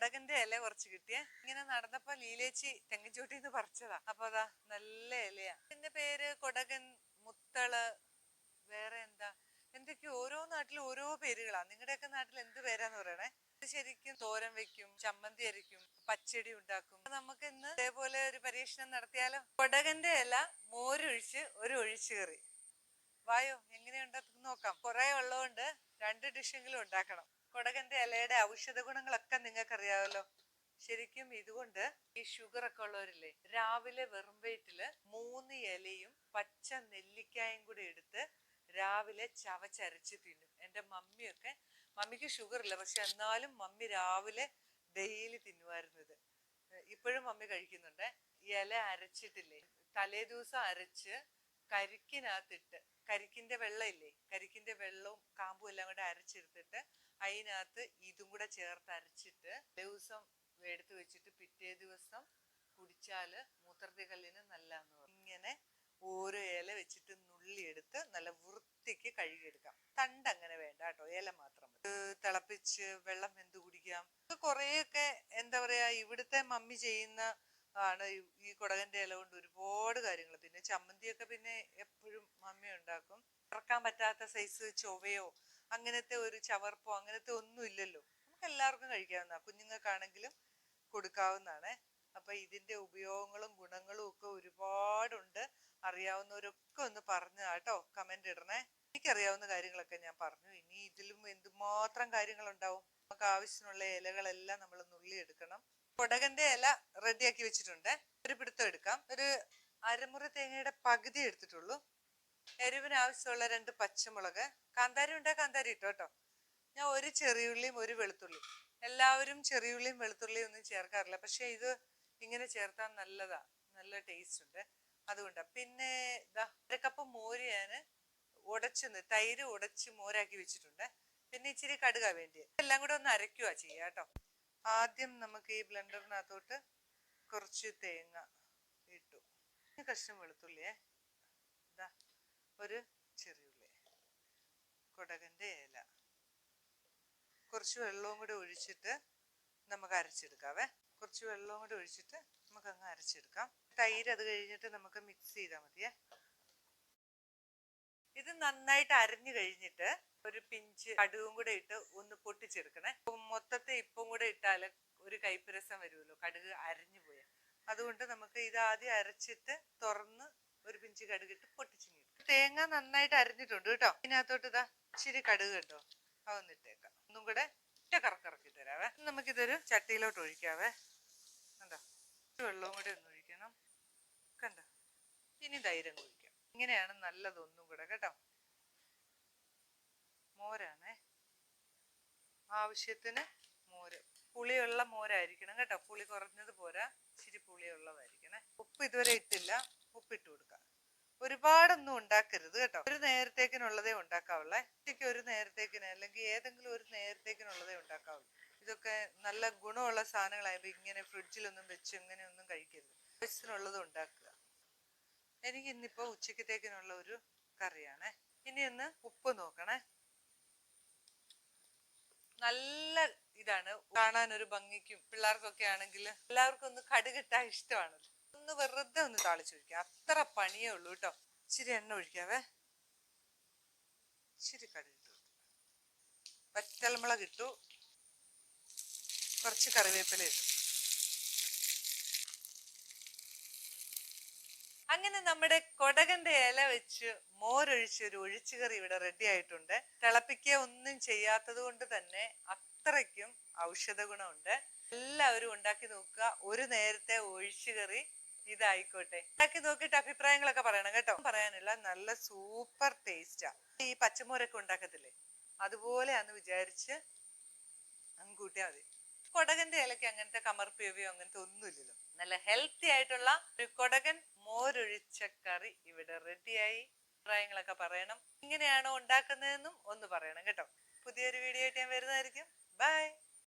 കൊടകന്റെ ഇല കുറച്ച് കിട്ടിയേ. ഇങ്ങനെ നടന്നപ്പോ ലീലേച്ചി തെങ്ങിൻചോട്ടിന്ന് പറിച്ചതാ. അപ്പൊ അതാ നല്ല ഇലയാ. ഇതിന്റെ പേര് കൊടകൻ മുത്തൾ വേറെ എന്താ? എന്തൊക്കെയോ ഓരോ നാട്ടിലും ഓരോ പേരുകളാ. നിങ്ങളുടെയൊക്കെ നാട്ടിൽ എന്ത് പേരാന്ന് പറയണേ? ശരിക്കും തോരൻ വെക്കും ചമ്മന്തി അരിക്കും പച്ചടി ഉണ്ടാക്കും. നമുക്ക് ഇന്ന് ഇതേപോലെ ഒരു പരീക്ഷണം നടത്തിയാലോ? കൊടകന്റെ ഇല മോരൊഴിച്ച് ഒരു ഒഴിച്ചു കയറി വായോ എങ്ങനെയുണ്ടെന്ന് നോക്കാം. കുറെ ഉള്ളതുകൊണ്ട് രണ്ട് ഡിഷെങ്കിലും ഉണ്ടാക്കണം. കൊടകന്റെ ഇലയുടെ ഔഷധ ഗുണങ്ങളൊക്കെ നിങ്ങൾക്ക് അറിയാമല്ലോ ശരിക്കും ഇതുകൊണ്ട് ഈ ഷുഗർ ഒക്കെ ഉള്ളവരില്ലേ രാവിലെ വെറും വയറ്റിൽ മൂന്ന് ഇലയും പച്ച നെല്ലിക്കായും കൂടി എടുത്ത് രാവിലെ ചവച്ചരച്ച് തിന്നും. എന്റെ മമ്മിയൊക്കെ മമ്മിക്ക് ഷുഗർ ഇല്ല പക്ഷെ എന്നാലും മമ്മി രാവിലെ ഡെയിലി തിന്നുമായിരുന്നു ഇത്. ഇപ്പോഴും മമ്മി കഴിക്കുന്നുണ്ട്. ഇല അരച്ചിട്ടില്ലേ തലേ ദിവസം അരച്ച് കരിക്കിനകത്തിട്ട് കരിക്കിന്റെ വെള്ളമില്ലേ? കരിക്കിന്റെ വെള്ളവും കാമ്പും എല്ലാം കൂടെ അരച്ചെടുത്തിട്ട് അതിനകത്ത് ഇതും കൂടെ ചേർത്ത് അരച്ചിട്ട് ദിവസം എടുത്ത് വെച്ചിട്ട് പിറ്റേ ദിവസം കുടിച്ചാൽ മൂത്രത്തികല്ലിന് നല്ലതെന്ന് പറയും. ഇങ്ങനെ ഓരോ ഇല വെച്ചിട്ട് നുള്ളിയെടുത്ത് നല്ല വൃത്തിക്ക് കഴുകിയെടുക്കാം. തണ്ട് അങ്ങനെ വേണ്ട കേട്ടോ ഇല മാത്രം തിളപ്പിച്ച് വെള്ളം വെന്ത് കുടിക്കാം? കുറേയൊക്കെ എന്താ പറയാ ഇവിടുത്തെ മമ്മി ചെയ്യുന്ന ആണ് ഈ- കുടകന്റെ ഇല കൊണ്ട് ഒരുപാട് കാര്യങ്ങൾ. പിന്നെ ചമ്മന്തിയൊക്കെ പിന്നെ എപ്പോഴും മമ്മി ഉണ്ടാക്കും. ഇറക്കാൻ പറ്റാത്ത സൈസ് ചൊവയോ അങ്ങനത്തെ ഒരു ചവർപ്പോ അങ്ങനത്തെ ഒന്നും ഇല്ലല്ലോ. നമുക്ക് എല്ലാവർക്കും കഴിക്കാവുന്ന കുഞ്ഞുങ്ങൾക്കാണെങ്കിലും കൊടുക്കാവുന്നതാണ്. അപ്പൊ ഇതിന്റെ ഉപയോഗങ്ങളും ഗുണങ്ങളും ഒക്കെ ഒരുപാടുണ്ട്. അറിയാവുന്നവരൊക്കെ ഒന്ന് പറഞ്ഞു കേട്ടോ കമന്റ് ഇടണേ. എനിക്കറിയാവുന്ന കാര്യങ്ങളൊക്കെ ഞാൻ പറഞ്ഞു. ഇനി ഇതിലും എന്തുമാത്രം കാര്യങ്ങളുണ്ടാവും? നമുക്ക് ആവശ്യമുള്ള ഇലകളെല്ലാം നമ്മൾ നുള്ളി എടുക്കണം. കൊടകന്റെ ഇല റെഡിയാക്കി വെച്ചിട്ടുണ്ട്. ഒരു പിടുത്തം എടുക്കാം. ഒരു അരമുറി തേങ്ങയുടെ പകുതി എടുത്തിട്ടുള്ളൂ. എരിവിന് ആവശ്യമുള്ള രണ്ട് പച്ചമുളക്. കാന്താരി ഉണ്ടേ? കാന്താരി ഇട്ടോ കേട്ടോ ഞാൻ ഒരു ചെറിയുള്ളിയും ഒരു വെളുത്തുള്ളിയും. എല്ലാവരും ചെറിയുള്ളിയും വെളുത്തുള്ളിയും ഒന്നും ചേർക്കാറില്ല. പക്ഷെ ഇത് ഇങ്ങനെ ചേർത്താൽ നല്ലതാ. നല്ല ടേസ്റ്റ് ഉണ്ട്. അതുകൊണ്ടാണ് പിന്നെ ഇതാ ഒരു കപ്പ് മോര് ഞാൻ ഉടച്ച് തൈര് ഉടച്ച് മോരാക്കി വെച്ചിട്ടുണ്ട്. പിന്നെ ഇച്ചിരി കടുക വേണ്ടി എല്ലാം കൂടെ ഒന്ന് അരയ്ക്കുക ചെയ്യാം കേട്ടോ ആദ്യം നമുക്ക് ഈ ബ്ലെൻഡറിനകത്തോട്ട് കുറച്ച് തേങ്ങ ഇട്ടു. കഷ്ണം വെളുത്തുള്ളിയേ ഇതാ ഒരു ചെറിയുള്ളി കൊടകന്റെ ഇല. കുറച്ച് വെള്ളവും കൂടി ഒഴിച്ചിട്ട് നമുക്ക് അരച്ചെടുക്കാവേ. കുറച്ച് വെള്ളവും കൂടി ഒഴിച്ചിട്ട് നമുക്ക് അങ്ങ് അരച്ചെടുക്കാം. തൈര് അത് കഴിഞ്ഞിട്ട് നമുക്ക് മിക്സ് ചെയ്താൽ മതിയേ. ഇത് നന്നായിട്ട് അരഞ്ഞു കഴിഞ്ഞിട്ട് ഒരു പിഞ്ച് കടുകും കൂടെ ഇട്ട് ഒന്ന് പൊട്ടിച്ചെടുക്കണേ. മൊത്തത്തെ ഇപ്പം കൂടെ ഇട്ടാൽ ഒരു കൈപ്പരസം രസം വരുമല്ലോ കടുക് അരഞ്ഞു പോയാൽ അതുകൊണ്ട് നമുക്ക് ഇത് ആദ്യം അരച്ചിട്ട് തുറന്ന് ഒരു പിഞ്ച് കടുക് ഇട്ട് പൊട്ടിച്ചിങ്ങി തേങ്ങ നന്നായിട്ട് അരഞ്ഞിട്ടുണ്ട് കേട്ടോ. ഇതിനകത്തോട്ട് ഇതാ ഇച്ചിരി കടുക് കേട്ടോ അതൊന്ന് ഇട്ടേക്കാം. ഒന്നും കൂടെ ഒറ്റ കറക്കിറക്കി തരാവേ. നമുക്കിതൊരു ചട്ടിയിലോട്ട് ഒഴിക്കാവേ. എന്താ വെള്ളവും കൂടെ ഒന്ന് ഒഴിക്കണം. കണ്ടോ? ഇനി ധൈര്യം ഒഴിക്കാം. ഇങ്ങനെയാണ് നല്ലത് ഒന്നും കൂടെ കേട്ടോ. മോരാണേ. ആവശ്യത്തിന് മോര്. പുളിയുള്ള മോരായിരിക്കണം കേട്ടോ. പുളി കുറഞ്ഞത് പോരാ. ഇച്ചിരി പുളിയുള്ളതായിരിക്കണേ. ഉപ്പ് ഇതുവരെ ഇട്ടില്ല. ഉപ്പിട്ട് കൊടുക്കാം. ഒരുപാടൊന്നും ഉണ്ടാക്കരുത് കേട്ടോ. ഒരു നേരത്തേക്കിനുള്ളതേ ഉണ്ടാക്കാവുള്ളേ. ഉച്ചയ്ക്ക് ഒരു നേരത്തേക്കിന് അല്ലെങ്കിൽ ഏതെങ്കിലും ഒരു നേരത്തേക്കിനുള്ളതേ ഉണ്ടാക്കാവുള്ളൂ. ഇതൊക്കെ നല്ല ഗുണമുള്ള സാധനങ്ങളായപ്പോൾ ഇങ്ങനെ ഫ്രിഡ്ജിലൊന്നും വെച്ച് ഇങ്ങനെയൊന്നും കഴിക്കരുത്. ആവശ്യത്തിനുള്ളത് ഉണ്ടാക്കുക. എനിക്ക് ഇന്നിപ്പോ ഉച്ചക്കത്തേക്കിനുള്ള ഒരു കറിയാണേ. ഇനി ഒന്ന് ഉപ്പ് നോക്കണേ. നല്ല ഇതാണ്. കാണാൻ ഒരു ഭംഗിക്കും. പിള്ളേർക്കൊക്കെ ആണെങ്കിൽ എല്ലാവർക്കും ഒന്ന് കടുകിട്ടാൻ ഇഷ്ടമാണ് ഒന്ന് വെറുതെ ഒന്ന് താളിച്ചൊഴിക്കുക അത്ര പണിയേ ഉള്ളൂ കേട്ടോ ഇച്ചിരി എണ്ണ ഒഴിക്കാവേ. ഇച്ചിരി കടുകിട്ടു വറ്റൽമുളക് ഇട്ടു. കുറച്ച് കറിവേപ്പില ഇട്ടു. അങ്ങനെ നമ്മുടെ കൊടകന്റെ ഇല വെച്ച് മോരൊഴിച്ച് ഒരു ഒഴിച്ചുകറി ഇവിടെ റെഡി ആയിട്ടുണ്ട്. തിളപ്പിക്കുക ഒന്നും ചെയ്യാത്തത് കൊണ്ട് തന്നെ അത്രയ്ക്കും ഔഷധ ഗുണമുണ്ട്. എല്ലാവരും ഉണ്ടാക്കി നോക്കുക. ഒരു നേരത്തെ ഒഴിച്ചുകറി ഇതായിക്കോട്ടെ. ഉണ്ടാക്കി നോക്കിയിട്ട് അഭിപ്രായങ്ങളൊക്കെ പറയണം കേട്ടോ. പറയാനുള്ള നല്ല സൂപ്പർ ടേസ്റ്റാ ഈ പച്ചമോരൊക്കെ ഉണ്ടാക്കത്തില്ലേ? അതുപോലെയാന്ന് വിചാരിച്ച് അങ്ങ് കൂട്ടിയാൽ മതി. കൊടകന്റെ ഇലയ്ക്ക് അങ്ങനത്തെ കമർപ്പിയവയോ അങ്ങനത്തെ ഒന്നുമില്ലല്ലോ. നല്ല ഹെൽത്തി ആയിട്ടുള്ള ഒരു കൊടകൻ മോരൊഴിച്ച കറി ഇവിടെ റെഡിയായി അഭിപ്രായങ്ങളൊക്കെ പറയണം. ഇങ്ങനെയാണോ ഉണ്ടാക്കുന്നതെന്നും ഒന്ന് പറയണം കേട്ടോ. പുതിയൊരു വീഡിയോ ആയിട്ട് ഞാൻ വരുന്നതായിരിക്കും. ബൈ